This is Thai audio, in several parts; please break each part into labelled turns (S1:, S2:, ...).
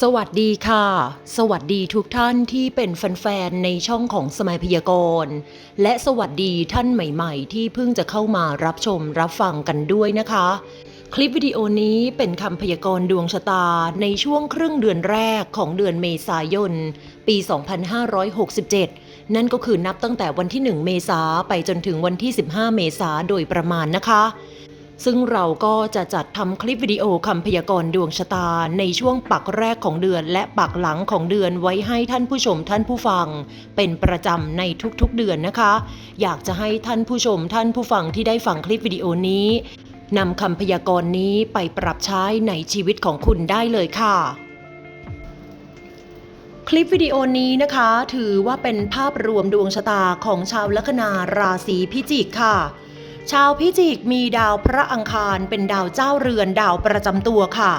S1: สวัสดีค่ะ สวัสดีทุกท่านที่เป็นแฟนๆในช่องของสมัยพยากรณ์และสวัสดีท่านใหม่ๆ ที่เพิ่งจะเข้ามารับชมรับฟังกันด้วยนะคะ คลิปวิดีโอนี้เป็นคำพยากรณ์ดวงชะตาในช่วงครึ่งเดือนแรกของเดือนเมษายน ปี 2567 นั่นก็คือนับตั้งแต่วันที่ 1 เมษาไปจนถึงวันที่ 15 เมษาโดยประมาณนะคะ ซึ่งเราก็จะจัดทำคลิปวิดีโอคำพยากรณ์ดวงชะตาในช่วงปักแรกของเดือน และปักหลังของเดือนไว้ให้ท่านผู้ชมท่านผู้ฟัง เป็นประจำในทุกๆเดือนนะคะ อยากจะให้ท่านผู้ชมท่านผู้ฟังที่ได้ฟังคลิปวิดีโอนี้นำคำพยากรณ์นี้ไปปรับใช้ในชีวิตของคุณได้เลยค่ะคลิปวิดีโอนี้นะคะ ถือว่าเป็นภาพรวมดวงชะตาของชาวลัคนาราศีพิจิกค่ะ ชาวพิจิกมีดาวพระอังคารเป็นดาวเจ้าเรือนดาวประจำตัวค่ะ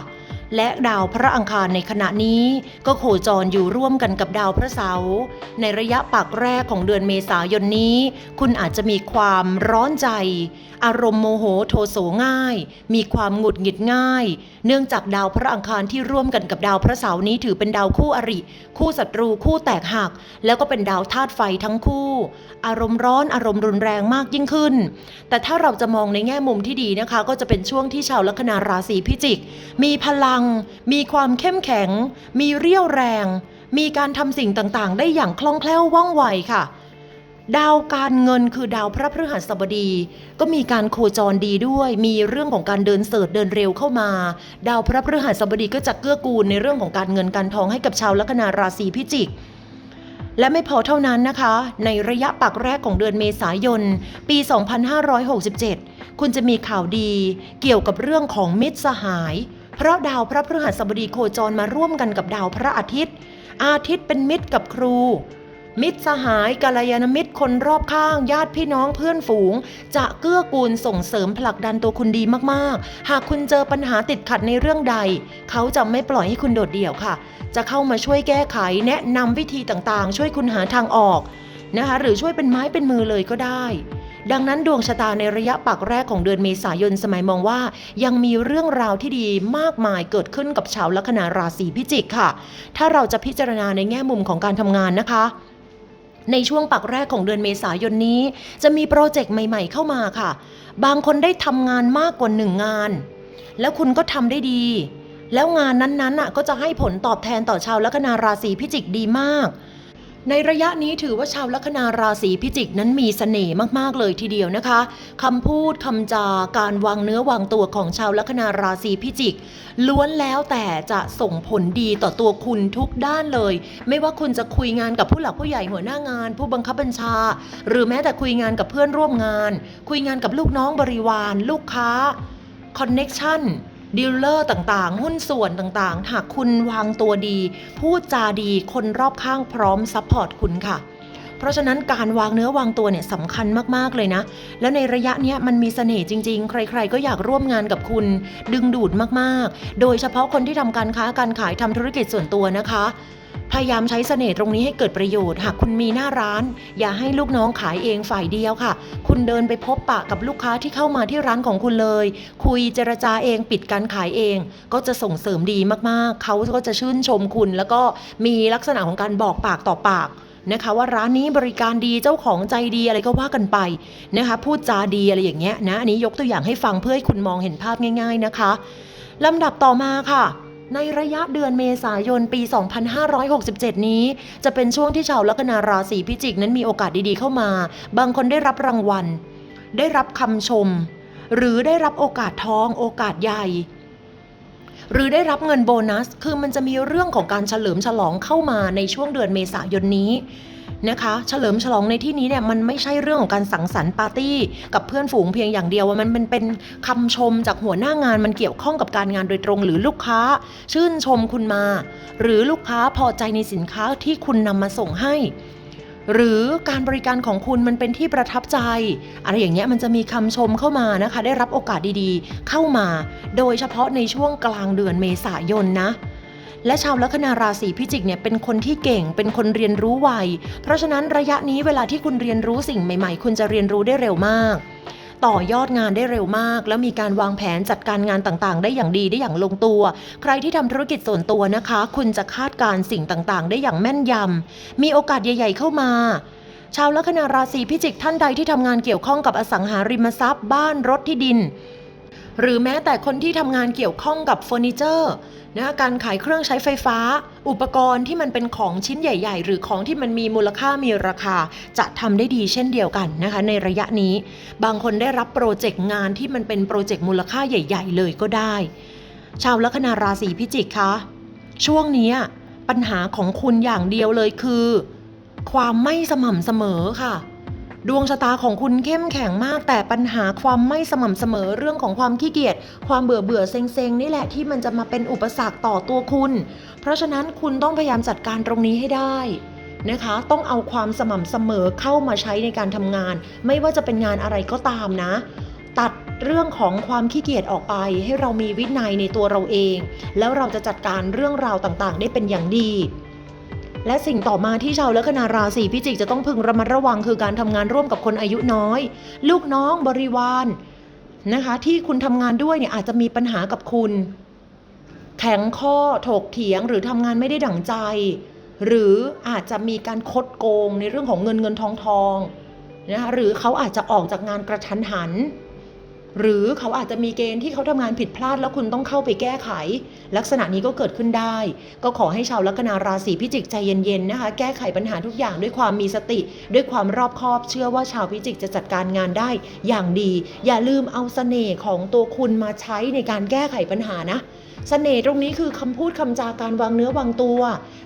S1: และดาวพระอังคารในขณะนี้ก็โคจรอยู่ร่วมกันกับดาวพระเสาร์ในระยะปักแรกของเดือนเมษายนนี้ คุณอาจจะมีความร้อนใจ อารมณ์โมโหโทโสง่าย มีความหงุดหงิดง่าย เนื่องจากดาวพระอังคารที่ร่วมกันกับดาวพระเสาร์นี้ถือเป็นดาวคู่อริ คู่ศัตรูคู่แตกหัก แล้วก็เป็นดาวธาตุไฟทั้งคู่ อารมณ์ร้อนอารมณ์รุนแรงมากยิ่งขึ้น แต่ถ้าเราจะมองในแง่มุมที่ดีนะคะ ก็จะเป็นช่วงที่ชาวลัคนาราศีพิจิก มีพลังมีความเข้มแข็ง มีเรี่ยวแรง มีการทำสิ่งต่างๆ ได้อย่างคล่องแคล่วว่องไวค่ะ ดาวการเงินคือดาวพระพฤหัสบดี ก็มีการโคจรดีด้วย มีเรื่องของการเดินเสิร์ชเดินเร็วเข้ามา ดาวพระพฤหัสบดีก็จะเกื้อกูลในเรื่องของการเงินการทองให้กับชาวลัคนาราศีพิจิกและไม่พอเท่านั้นนะคะ ในระยะปักแรกของเดือนเมษายน ปี 2567 คุณจะมีข่าวดีเกี่ยวกับเรื่องของมิตรสหาย เพราะดาวพระพฤหัสบดีโคจรมาร่วมกันกับดาวพระอาทิตย์ อาทิตย์เป็นมิตรกับครู มิตรสหายกัลยาณมิตรคนรอบข้าง ญาติพี่น้องเพื่อนฝูง จะเกื้อกูลส่งเสริมผลักดันตัวคุณดีมากๆ หากคุณเจอปัญหาติดขัดในเรื่องใด เขาจะไม่ปล่อยให้คุณโดดเดี่ยวค่ะ จะเข้ามาช่วยแก้ไข แนะนำวิธีต่างๆ ช่วยคุณหาทางออกนะคะหรือช่วยเป็นไม้เป็นมือเลยก็ได้ ดังนั้นดวงชะตาในระยะปักแรกของเดือนเมษายนสมัยมองว่า ยังมีเรื่องราวที่ดีมากมายเกิดขึ้นกับชาวลัคนาราศีพิจิกค่ะ ถ้าเราจะพิจารณาในแง่มุมของการทำงานนะคะในช่วงปักแรกของเดือนเมษายนนี้ จะมีโปรเจกต์ใหม่ ๆ เข้ามาค่ะ บางคนได้ทำงานมากกว่าหนึ่งงาน แล้วคุณก็ทำได้ดี แล้วงานนั้นๆน่ะก็จะให้ผลตอบแทนต่อชาวลัคนาราศีพิจิกดีมาก ในระยะนี้ถือว่าชาวลัคนาราศีพิจิกนั้นมีเสน่ห์มากๆเลยทีเดียวนะคะคำพูดคำจาการวางเนื้อวางตัวของชาวลัคนาราศีพิจิก ล้วนแล้วแต่จะส่งผลดีต่อตัวคุณทุกด้านเลย ไม่ว่าคุณจะคุยงานกับผู้หลักผู้ใหญ่หัวหน้างาน ผู้บังคับบัญชา หรือแม้แต่คุยงานกับเพื่อนร่วมงาน คุยงานกับลูกน้องบริวาร ลูกค้าคอนเน็กชัน ดีลเลอร์ต่างๆ หุ้นส่วนต่างๆ หากคุณวางตัวดี พูดจาดีคนรอบข้างพร้อมซัพพอร์ตคุณค่ะ เพราะฉะนั้นการวางเนื้อวางตัวเนี่ยสำคัญมากๆเลยนะ แล้วในระยะนี้มันมีเสน่ห์จริง ๆ ใคร ๆ ก็อยากร่วมงานกับคุณ ดึงดูดมากๆ โดยเฉพาะคนที่ทำการค้าการขายทำธุรกิจส่วนตัวนะคะ พยายามใช้เสน่ห์ตรงนี้ให้เกิดประโยชน์ หากคุณมีหน้าร้าน อย่าให้ลูกน้องขายเองฝ่ายเดียวค่ะ คุณเดินไปพบปะกับลูกค้าที่เข้ามาที่ร้านของคุณเลย คุยเจรจาเองปิดการขายเอง ก็จะส่งเสริมดีมากๆ เขาก็จะชื่นชมคุณ แล้วก็มีลักษณะของการบอกปากต่อปากนะคะว่าร้านนี้บริการดีเจ้าของใจดีอะไรก็ว่ากันไปนะคะพูดจาดีอะไรอย่างเงี้ยนะอันนี้ยกตัวอย่างให้ฟังเพื่อให้คุณมองเห็นภาพง่าย ๆนะคะลำดับต่อมาค่ะ ในระยะเดือนเมษายนปี 2567 นี้ จะเป็นช่วงที่ชาวลัคนาราศีพิจิกนั้นมีโอกาสดีๆเข้ามา บางคนได้รับรางวัล ได้รับคำชม หรือได้รับโอกาสทองโอกาสใหญ่หรือได้รับเงินโบนัส คือมันจะมีเรื่องของการเฉลิมฉลองเข้ามาในช่วงเดือนเมษายนนี้ นะคะ เฉลิมฉลองในที่นี้เนี่ยมันไม่ใช่เรื่องของการสังสรรค์ปาร์ตี้กับเพื่อนฝูงเพียงอย่างเดียวว่ามันเป็นเป็นคำชมจากหัวหน้างานมันเกี่ยวข้องกับการงานโดยตรง หรือลูกค้า ชื่นชมคุณมา หรือลูกค้าพอใจในสินค้าที่คุณนำมาส่งให้หรือการบริการของคุณมันเป็นที่ประทับใจ อะไรอย่างเงี้ยมันจะมีคำชมเข้ามานะคะ ได้รับโอกาสดีๆ เข้ามา โดยเฉพาะในช่วงกลางเดือนเมษายนนะ และชาวลัคนาราศีพิจิกเนี่ยเป็นคนที่เก่ง เป็นคนเรียนรู้ไว เพราะฉะนั้นระยะนี้เวลาที่คุณเรียนรู้สิ่งใหม่ ๆ คุณจะเรียนรู้ได้เร็วมาก ต่อยอดงานได้เร็วมาก แล้วมีการวางแผนจัดการงานต่างๆ ได้อย่างดีได้อย่างลงตัว ใครที่ทำธุรกิจส่วนตัวนะคะ คุณจะคาดการ์สิ่งต่างๆ ได้อย่างแม่นยำมีโอกาสใหญ่ ๆ เข้ามาชาวลัคนาราศีพิจิกท่านใดที่ทำงานเกี่ยวข้องกับอสังหาริมทรัพย์ บ้านรถที่ดิน หรือแม้แต่คนที่ทำงานเกี่ยวข้องกับเฟอร์นิเจอร์นะการขายเครื่องใช้ไฟฟ้า อุปกรณ์ที่มันเป็นของชิ้นใหญ่ ๆ หรือของที่มันมีมูลค่ามีราคา จะทำได้ดีเช่นเดียวกันนะคะ ในระยะนี้ บางคนได้รับโปรเจกต์งานที่มันเป็นโปรเจกต์มูลค่าใหญ่ ๆ เลยก็ได้ ชาวลัคนาราศีพิจิกคะช่วงนี้ปัญหาของคุณอย่างเดียวเลยคือ ความไม่สม่ำเสมอค่ะ ดวงชะตาของคุณเข้มแข็งมาก แต่ปัญหาความไม่สม่ำเสมอเรื่องของความขี้เกียจความเบื่อเบื่อเซ็งเซงนี่แหละที่มันจะมาเป็นอุปสรรคต่อตัวคุณ เพราะฉะนั้นคุณต้องพยายามจัดการตรงนี้ให้ได้นะคะ ต้องเอาความสม่ำเสมอเข้ามาใช้ในการทำงาน ไม่ว่าจะเป็นงานอะไรก็ตามนะ ตัดเรื่องของความขี้เกียจออกไป ให้เรามีวินัยในตัวเราเอง แล้วเราจะจัดการเรื่องราวต่างๆ ได้เป็นอย่างดี และสิ่งต่อมาที่ชาวลัคนาราศีพิจิกจะต้องพึงระมัดระวังคือการทำงานร่วมกับคนอายุน้อย ลูกน้องบริวารนะคะ ที่คุณทำงานด้วยเนี่ยอาจจะมีปัญหากับคุณ แข็งข้อถกเถียงหรือทำงานไม่ได้ดั่งใจ หรืออาจจะมีการคดโกงในเรื่องของเงินเงินทองทองนะคะหรือเขาอาจจะออกจากงานกระทันหัน หรือเขาอาจจะมีเกณฑ์ที่เขาทำงานผิดพลาดแล้วคุณต้องเข้าไปแก้ไข ลักษณะนี้ก็เกิดขึ้นได้ ก็ขอให้ชาวลัคนาราศีพิจิกใจเย็นๆนะคะ แก้ไขปัญหาทุกอย่างด้วยความมีสติ ด้วยความรอบคอบ เชื่อว่าชาวพิจิกจะจัดการงานได้อย่างดี อย่าลืมเอาเสน่ห์ของตัวคุณมาใช้ในการแก้ไขปัญหานะเสน่ห์ตรงนี้คือคำพูดคำจาการวางเนื้อวางตัว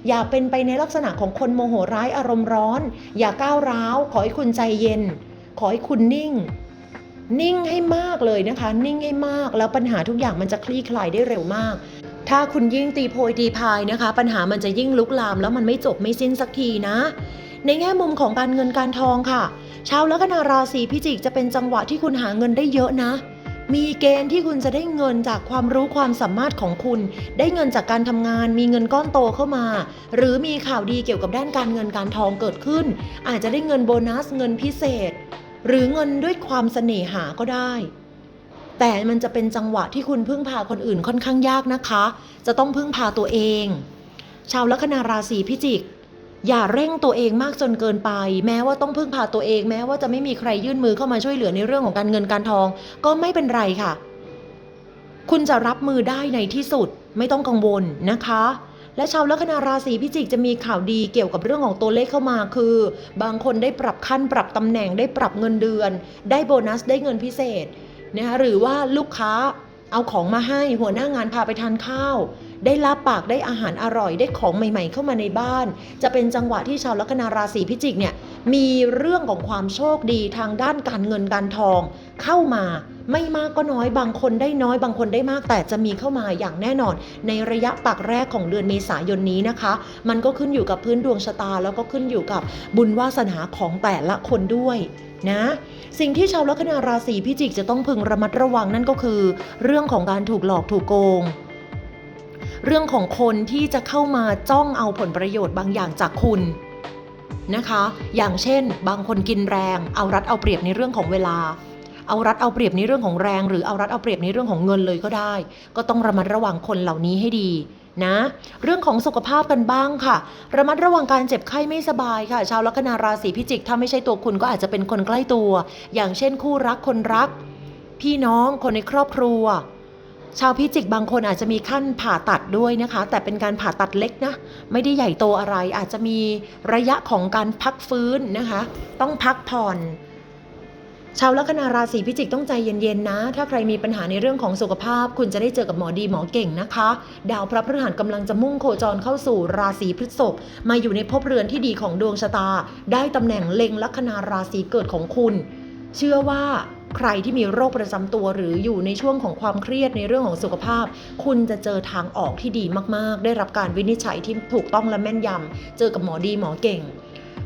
S1: อย่าเป็นไปในลักษณะของคนโมโหร้ายอารมณ์ร้อน อย่าก้าวร้าว ขอให้คุณใจเย็น ขอให้คุณนิ่ง นิ่งให้มากเลยนะคะ นิ่งให้มากแล้วปัญหาทุกอย่างมันจะคลี่คลายได้เร็วมาก ถ้าคุณยิ่งตีโพยตีพายนะคะ ปัญหามันจะยิ่งลุกลาม แล้วมันไม่จบไม่สิ้นสักทีนะ ในแง่มุมของการเงินการทองค่ะ ชาวลัคนาราศีพิจิกจะเป็นจังหวะที่คุณหาเงินได้เยอะนะมีเกณฑ์ที่คุณจะได้เงินจากความรู้ความสามารถของคุณ ได้เงินจากการทำงาน มีเงินก้อนโตเข้ามา หรือมีข่าวดีเกี่ยวกับด้านการเงินการทองเกิดขึ้น อาจจะได้เงินโบนัสเงินพิเศษ หรือเงินด้วยความเสน่หาก็ได้ แต่มันจะเป็นจังหวะที่คุณพึ่งพาคนอื่นค่อนข้างยากนะคะ จะต้องพึ่งพาตัวเอง ชาวลัคนาราศีพิจิก อย่าเร่งตัวเองมากจนเกินไป แม้ว่าต้องพึ่งพาตัวเอง แม้ว่าจะไม่มีใครยื่นมือเข้ามาช่วยเหลือในเรื่องของการเงินการทอง ก็ไม่เป็นไรค่ะ คุณจะรับมือได้ในที่สุด ไม่ต้องกังวลนะคะ และชาวลัคนาราศีพิจิกจะมีข่าวดีเกี่ยวกับเรื่องของตัวเลขเข้ามาคือ บางคนได้ปรับขั้นปรับตำแหน่งได้ปรับเงินเดือน ได้โบนัสได้เงินพิเศษนะคะหรือว่าลูกค้าเอาของมาให้หัวหน้างานพาไปทานข้าว ได้ลาบปากได้อาหารอร่อย ได้ของใหม่ ๆ เข้ามาในบ้าน จะเป็นจังหวะที่ชาวลัคนาราศีพิจิกเนี่ยมีเรื่องของความโชคดีทางด้านการเงินการทองเข้ามา ไม่มากก็น้อยบางคนได้น้อยบางคนได้มาก แต่จะมีเข้ามาอย่างแน่นอน ในระยะปากแรกของเดือนเมษายนนี้นะคะ มันก็ขึ้นอยู่กับพื้นดวงชะตา แล้วก็ขึ้นอยู่กับบุญวาสนาของแต่ละคนด้วยนะสิ่งที่ชาวลัคนาราศีพิจิกจะต้องพึงระมัดระวังนั่นก็คือ เรื่องของการถูกหลอกถูกโกง เรื่องของคนที่จะเข้ามาจ้องเอาผลประโยชน์บางอย่างจากคุณนะคะ อย่างเช่น บางคนกินแรง เอารัดเอาเปรียบในเรื่องของเวลา เอารัดเอาเปรียบในเรื่องของแรง หรือเอารัดเอาเปรียบในเรื่องของเงินเลยก็ได้ ก็ต้องระมัดระวังคนเหล่านี้ให้ดีนะเรื่องของสุขภาพกันบ้างค่ะ ระมัดระวังการเจ็บไข้ไม่สบายค่ะ ชาวลัคนาราศีพิจิกถ้าไม่ใช่ตัวคุณก็อาจจะเป็นคนใกล้ตัว อย่างเช่นคู่รักคนรัก พี่น้องคนในครอบครัว ชาวพิจิกบางคนอาจจะมีขั้นผ่าตัดด้วยนะคะ แต่เป็นการผ่าตัดเล็กนะ ไม่ได้ใหญ่โตอะไรอาจจะมีระยะของการพักฟื้นนะคะ ต้องพักผ่อน ชาวลัคนาราศีพิจิกต้องใจเย็นๆนะ ถ้าใครมีปัญหาในเรื่องของสุขภาพ คุณจะได้เจอกับหมอดีหมอเก่งนะคะ ดาวพระพฤหัสกำลังจะมุ่งโคจรเข้าสู่ราศีพฤษภมาอยู่ในภพเรือนที่ดีของดวงชะตา ได้ตำแหน่งเล็งลัคนาราศีเกิดของคุณ เชื่อว่าใครที่มีโรคประจำตัวหรืออยู่ในช่วงของความเครียดในเรื่องของสุขภาพ คุณจะเจอทางออกที่ดีมากๆ ได้รับการวินิจฉัยที่ถูกต้องและแม่นยำเจอกับหมอดีหมอเก่ง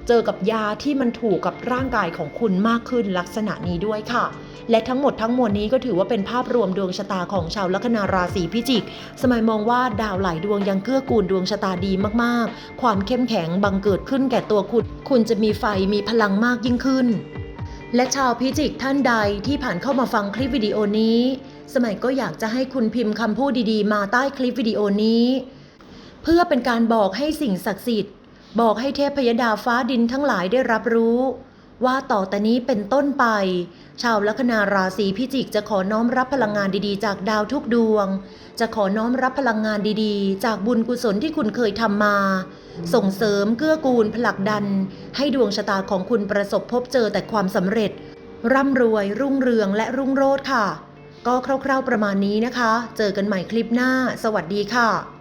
S1: เจอกับยาที่มันถูกกับร่างกายของคุณมากขึ้นลักษณะนี้ด้วยค่ะ และทั้งหมดทั้งมวลนี้ก็ถือว่าเป็นภาพรวมดวงชะตาของชาวลัคนาราศีพิจิก สมัยมองว่าดาวหลายดวงยังเกื้อกูลดวงชะตาดีมากๆ ความเข้มแข็งบังเกิดขึ้นแก่ตัวคุณ คุณจะมีไฟมีพลังมากยิ่งขึ้น และชาวพิจิกท่านใดที่ผ่านเข้ามาฟังคลิปวิดีโอนี้ สมัยก็อยากจะให้คุณพิมพ์คำพูดดีๆ มาใต้คลิปวิดีโอนี้ เพื่อเป็นการบอกให้สิ่งศักดิ์สิทธิ์ บอกให้เทพยดาฟ้าดินทั้งหลายได้รับรู้ ว่าต่อแต่นี้เป็นต้นไป ชาวลัคนาราศีพิจิกจะขอน้อมรับพลังงานดีๆ จากดาวทุกดวง จะขอน้อมรับพลังงานดีๆ จากบุญกุศลที่คุณเคยทำมา ส่งเสริมเกื้อกูลผลักดัน ให้ดวงชะตาของคุณประสบพบเจอแต่ความสำเร็จ ร่ำรวย รุ่งเรืองและรุ่งโรจน์ค่ะ ก็คร่าวๆประมาณนี้นะคะ เจอกันใหม่คลิปหน้า สวัสดีค่ะ